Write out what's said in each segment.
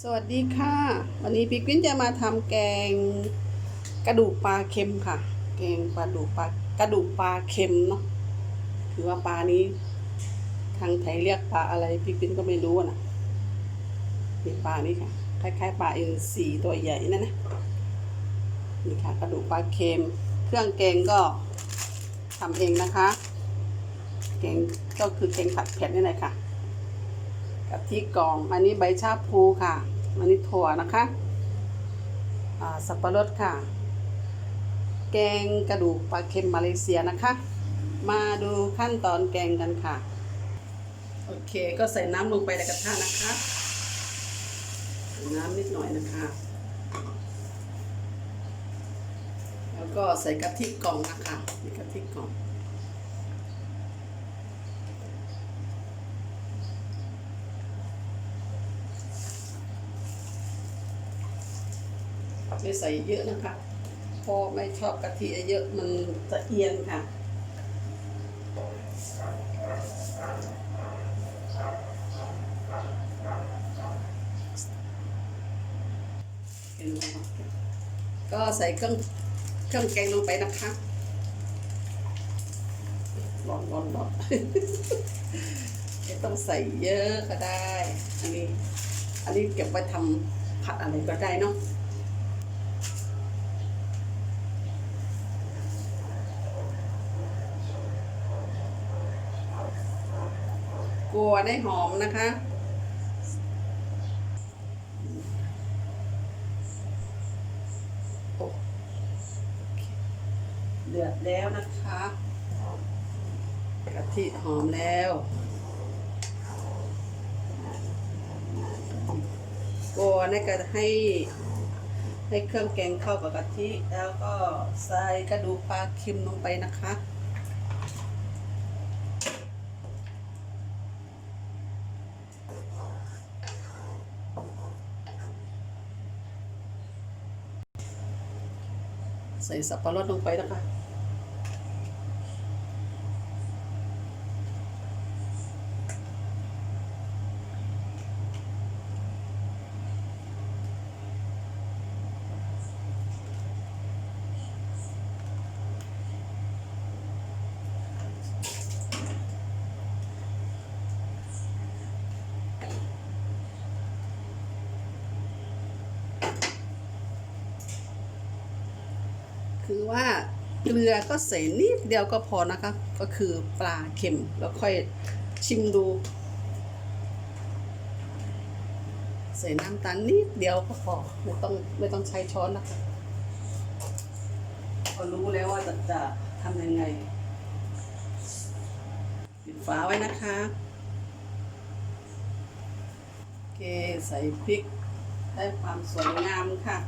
สวัสดีค่ะ วันนี้พี่กวิ้นจะมาทำแกงกระดูกปลาเค็มค่ะ แกงปลาดูปลากระดูกปลาเค็มเนาะคือว่าปลานี้ทางไทยเรียกปลาอะไรพี่กวิ้นก็ไม่รู้นะมีปลานี่ค่ะคล้ายๆปลาอินทรีตัวใหญ่นั่นนะนี่ค่ะกระดูกปลาเค็ม เครื่องแกงก็ทำเองนะคะแกงก็คือแกงผัดเผ็ดนี่แหละค่ะ กับที่กล่อง อันนี้ใบชาพลูค่ะ อันนี้ถั่วนะคะอ่าสับปะรดค่ะ แกงกระดูกปลาเค็มมาเลเซียนะคะ มาดูขั้นตอนแกงกันค่ะ โอเค ก็ใส่น้ำลงไปในกระทะนะคะ น้ำนิดหน่อยนะคะ แล้วก็ใส่กะทิกล่องนะคะนี่กะทิกล่อง ไม่ใส่เยอะนะคะเพราะไม่ชอบกะทิเยอะมันจะเอียนค่ะก็ใส่เครื่องเครื่องแกงลงไปนะคะร้อนร้อนร้อนไม่ต้องใส่เยอะก็ได้ อันนี้ อันนี้เก็บไว้ทำผัดอะไรก็ได้เนาะ กลัวได้หอมนะคะเคเดือดแล้วนะคะกะทิหอมแล้วกลัวนี่ก็ให้ให้เครื่องแกงเข้ากับกะทิ แล้วก็ใส่กระดูกปลาเค็มลงไปนะคะ ใส่สับปะรดลงไปนะ คือว่าเกลือก็ใส่นิดเดียวก็พอนะคะ ก็คือปลาเค็มแล้วค่อยชิมดู ใส่น้ำตาลนิดเดียวก็พอไม่ต้องไม่ต้องใช้ช้อนนะคะก็รู้แล้วว่าจะจะทำยังไงปิดฝาไว้นะคะโอเคใส่พริกได้ความสวยงามค่ะ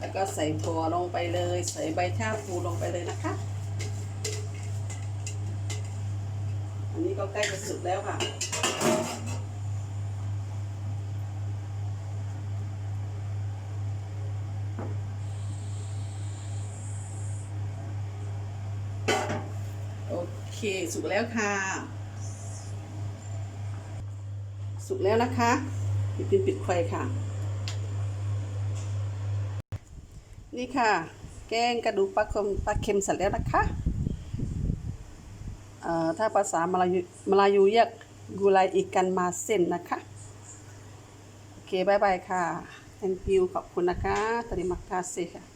แล้วก็ใส่ถั่วลงไปเลย ใส่ใบชาพูลงไปเลยนะคะ อันนี้ก็ใกล้จะสุกแล้วค่ะโอเคสุกแล้วค่ะ สุกแล้วนะคะปิดปิดปิดไฟค่ะ นี่ค่ะ แกงกระดูกปลาเค็มปลาเค็มเสร็จแล้วนะคะเอ่อถ้าภาษามาลายูมาลายูเรียกกูไลอีกกันมาเส้นนะคะ โอเคบายบายค่ะ thank you ขอบคุณนะคะตริมักกาเซค่ะ